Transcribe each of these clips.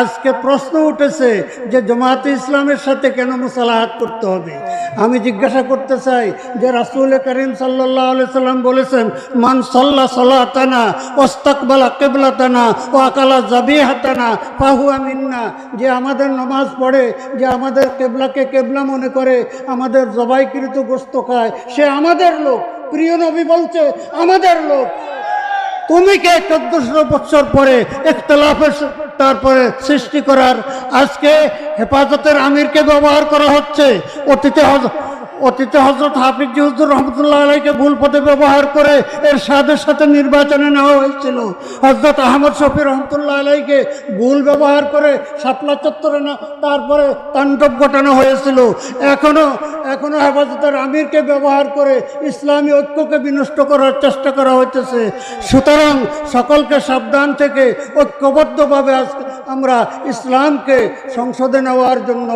আজকে প্রশ্ন উঠেছে যে জামাতে ইসলামের সাথে কেন মুসালাহাত করতে হবে? আমি জিজ্ঞাসা করতে চাই যে রাসুল করিম সাল্লাহ সাল্লাম বলেছেন, মান সাল্লা সাল্লাতানা ওস্তাকবালা কেবলাতানা ও আকালা জাবি হাতানা পাহুয়া মিন্না। যে আমাদের নমাজ পড়ে, যে আমাদের কেবলাকে কেবলা মনে করে, আমাদের জবাইকৃত গোস্ত খায়, সে আমাদের লোক। প্রিয় নবী বলছে, আমাদের লোক। তুমি কে চোদ্দশো বছর পরে একতলাফের তারপরে সৃষ্টি করার আজকে হেফাজতের আমিরকে ব্যবহার করা হচ্ছে, অতীতে অতীতে হজরত হাফিজ হুজুর রহমতুল্লাহ আলাইকে ভুল পথে ব্যবহার করে এর সাথে সাথে নির্বাচনে নেওয়া হয়েছিল। হজরত আহমদ শফি রহমতুল্লাহ আলাইকে ভুল ব্যবহার করে শাপলা চত্বরে না, তারপরে তাণ্ডব ঘটানো হয়েছিল। এখনও এখনও হেফাজতের আমিরকে ব্যবহার করে ইসলামী ঐক্যকে বিনষ্ট করার চেষ্টা করা হইতেছে। সুতরাং সকলকে সাবধান থেকে ঐক্যবদ্ধভাবে আজকে আমরা ইসলামকে সংসদে নেওয়ার জন্য,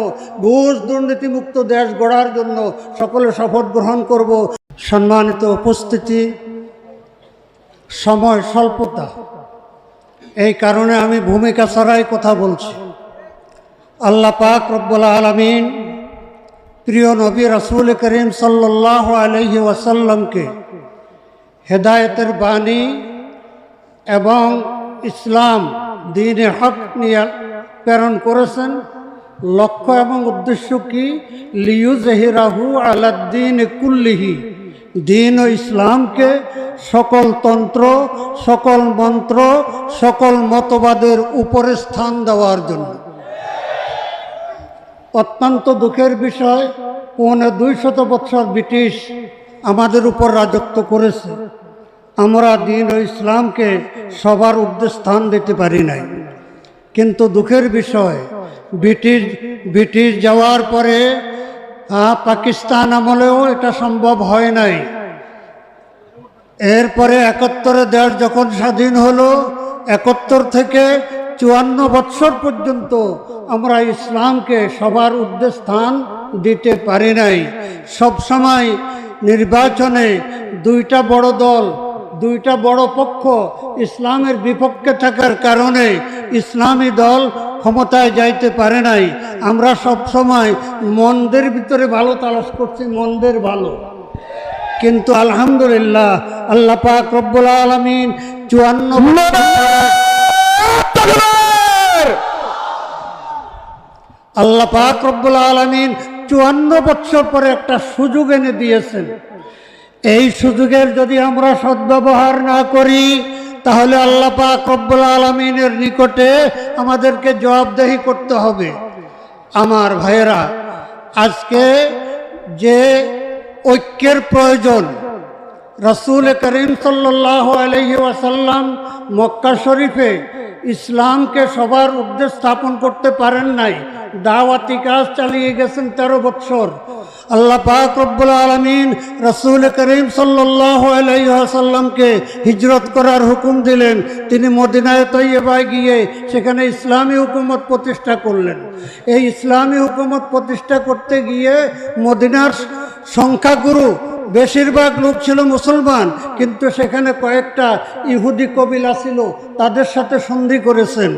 ঘুষ দুর্নীতিমুক্ত দেশ গড়ার জন্য সকলে শপথ গ্রহণ করব। সম্মানিত উপস্থিতি, সময় স্বল্পতা। এই কারণে আমি ভূমিকা ছাড়াই কথা বলছি। আল্লাহ পাক রব্বুল আলমিন প্রিয় নবী রাসুল করিম সাল্লাহ আলহি ওয়াসাল্লামকে হেদায়েতের বাণী এবং ইসলাম দিনে হক নিয়ে প্রেরণ করেছেন। লক্ষ্য এবং উদ্দেশ্য কি? লিউ জহিরাহু আলাদ্দিন কুল্লিহি। দিন ও ইসলামকে সকল তন্ত্র, সকল মন্ত্র, সকল মতবাদের উপরে স্থান দেওয়ার জন্য। অত্যন্ত দুঃখের বিষয়, পৌনে দুই শত বৎসর ব্রিটিশ আমাদের উপর রাজত্ব করেছে। আমরা দিন ও ইসলামকে সবার স্থান দিতে পারি নাই। কিন্তু দুঃখের বিষয়, ব্রিটিশ ব্রিটিশ যাওয়ার পরে পাকিস্তান আমলেও এটা সম্ভব হয় নাই। এরপরে একাত্তরে দেশ যখন স্বাধীন হলো, একাত্তর থেকে চুয়ান্ন বৎসর পর্যন্ত আমরা ইসলামকে সবার স্থান দিতে পারি নাই। সবসময় নির্বাচনে দুইটা বড় দল দুইটা বড় পক্ষ ইসলামের বিপক্ষে থাকার কারণে ইসলামী দল ক্ষমতায় যাইতে পারে নাই। আমরা সবসময় মন্দের ভিতরে ভালো তালাশ করছি, মন্দের ভালো। কিন্তু আলহামদুলিল্লাহ আল্লাহ পাক রব্বুল আলমিন চুয়ান্ন আল্লাহ পাক রব্বুল আলমিন চুয়ান্ন বছর পরে একটা সুযোগ এনে দিয়েছেন। এই সুযোগের যদি আমরা সদ্ব্যবহার না করি, তাহলে আল্লাহ পাক রব্বুল আলমিনের নিকটে আমাদেরকে জবাবদেহি করতে হবে। আমার ভাইয়েরা, আজকে যে ঐক্যের প্রয়োজন রসুল করিম সাল্লাহ আলহি ওয়াসাল্লাম মক্কা শরীফে ইসলামকে সবার ঊর্ধ্বে স্থাপন করতে পারেন নাই। দাওয়াতি কাজ চালিয়ে গেছেন তেরো বৎসর। আল্লাহ পাক রব্বুল আলমিন রসুল করিম সাল্লাহ আলাইসাল্লামকে হিজরত করার হুকুম দিলেন। তিনি মদিনায় তৈবায় গিয়ে সেখানে ইসলামী হুকুমত প্রতিষ্ঠা করলেন। এই ইসলামী হুকুমত প্রতিষ্ঠা করতে গিয়ে মদিনার সংখ্যাগুরু বেশিরভাগ লোক ছিল মুসলমান, কিন্তু সেখানে কয়েকটা ইহুদি কবিলা ছিল, তাদের সাথে সন্ধি করেছেন।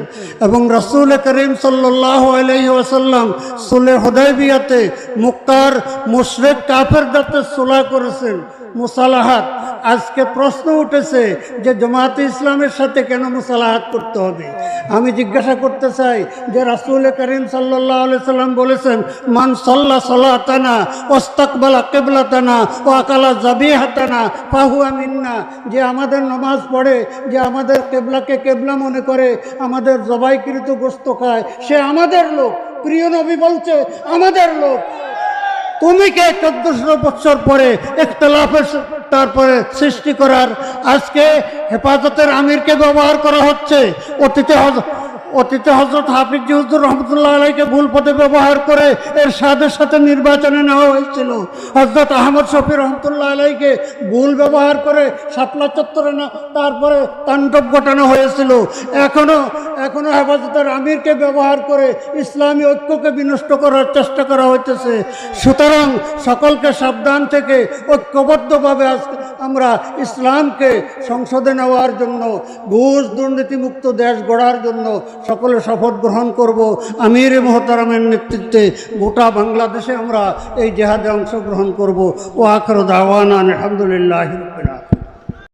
এবং রসুল করিম সাল্লাহ আলহি ওয়াসাল্লাম সুলে হদাইবিয়াতে মুক্তার মুশরেক কাফের দাতে সোলা করেছেন। মুসালাহাত, আজকে প্রশ্ন উঠেছে যে জামাতে ইসলামের সাথে কেন মুসালাহাত করতে হবে? আমি জিজ্ঞাসা করতে চাই যে রাসুল করিম সাল্লাহ সাল্লাম বলেছেন, মান সাল্লা সাল্লাতানা ওস্তাকবালা কেবলাতানা ও আকালা জাবি হাতানা পাহুয়া মিন্না, যে আমাদের নমাজ পড়ে, যে আমাদের কেবলাকে কেবলা মনে করে, আমাদের জবাইকৃত গোস্ত খায়, সে আমাদের লোক। প্রিয় নবী বলছে, আমাদের লোক। তুমি কে চোদ্দশো বছর পরে একতলাফের তারপরে সৃষ্টি করার? আজকে হেফাজতের আমিরকে ব্যবহার করা হচ্ছে। অতীতে অতীতে হজরত হাফিজ হুজুর রহমতুল্লাহ আলাইকে ভুল পথে ব্যবহার করে এর সাথে সাথে নির্বাচনে নেওয়া হয়েছিল। হজরত আহমদ শফি রহমতুল্লাহ আলাইকে ভুল ব্যবহার করে শাপলা চত্বরে না, তারপরে তাণ্ডব ঘটানো হয়েছিল। এখনও এখনও হেফাজতের আমিরকে ব্যবহার করে ইসলামী ঐক্যকে বিনষ্ট করার চেষ্টা করা হইতেছে। সুতরাং সকলকে সাবধান থেকে ঐক্যবদ্ধভাবে আজকে আমরা ইসলামকে সংসদে নেওয়ার জন্য, ঘুষ দুর্নীতিমুক্ত দেশ গড়ার জন্য সকলে শপথ গ্রহণ করব। আমির মোহতারামের নেতৃত্বে গোটা বাংলাদেশে আমরা এই জেহাদে অংশগ্রহণ করব। ও আখর দাওয়ান আলহামদুলিল্লাহ